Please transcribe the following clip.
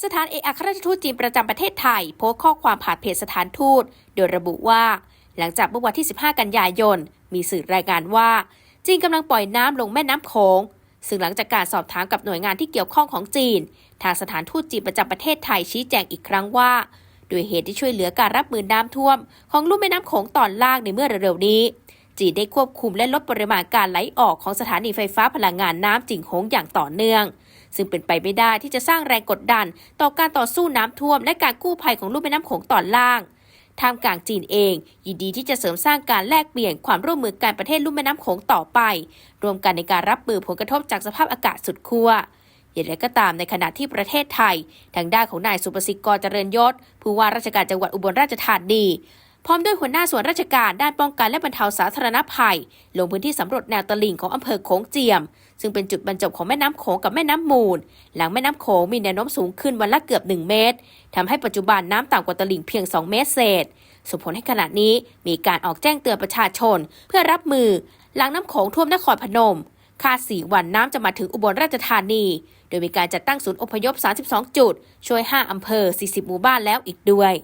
สถานเอกอัครราชทูตจีนประจำประเทศไทย โพสต์ข้อความผ่านเพจสถานทูต โดยระบุว่า หลังจากเมื่อวันที่ 15 กันยายน มีสื่อรายงานว่า จีนกำลังปล่อยน้ำลงแม่น้ำโขง ซึ่งหลังจากการสอบถามกับหน่วยงานที่เกี่ยวข้องของจีน ทางสถานทูตจีนประจำประเทศไทยชี้แจงอีกครั้งว่า โดยเหตุที่ช่วยเหลือการรับมือน้ำท่วม ของลุ่มแม่น้ำโขงตอนล่างในเมื่อเร็วๆนี้ จีนได้ควบคุมและลดปริมาณการไหลออกของสถานีไฟฟ้าพลังงานน้ำจิงหงอย่างต่อเนื่อง ซึ่งเป็นไปไม่ได้ที่จะสร้างแรงกดดัน ต่อการต่อสู้น้ำท่วม และการกู้ภัยของลุ่มแม่น้ำโขงตอนล่างทามกลางจีนเอง ยินดีที่จะเสริมสร้างการแลกเปลี่ยนความร่วมมือการประเทศลุ่มแม่น้ำโขงต่อไป รวมกันในการรับมือผลกระทบจากสภาพอากาศสุดขั้วอย่างไรก็ตามในขณะที่ประเทศไทย ทางด้านของนายสุประสิทธิ์กรเจริญยศผู้ว่าราชการจังหวัดอุบลราชธานี พร้อมด้วยหัวหน้าส่วนราชการด้านป้องกันและบรรเทาสาธารณภัย ลงพื้นที่สำรวจแนวตลิ่งของอำเภอโขงเจียม ซึ่งเป็นจุดบรรจบของแม่น้ำโขงกับแม่น้ำมูล หลังแม่น้ำโขงมีแนวโน้มสูงขึ้นวันละเกือบ 1 เมตรทำให้ปัจจุบันน้ำต่ำกว่าตลิ่งเพียง 2 เมตรเศษส่งผลให้ขณะนี้มีการออกแจ้งเตือนประชาชน เพื่อรับมือ หลังน้ำโขงท่วมนครพนมคาดสี่วันน้ำจะมาถึงอุบลราชธานี โดยมีการจัดตั้งศูนย์อพยพ 32 จุด ช่วย 5 อำเภอ 40 หมู่บ้านแล้วอีกด้วย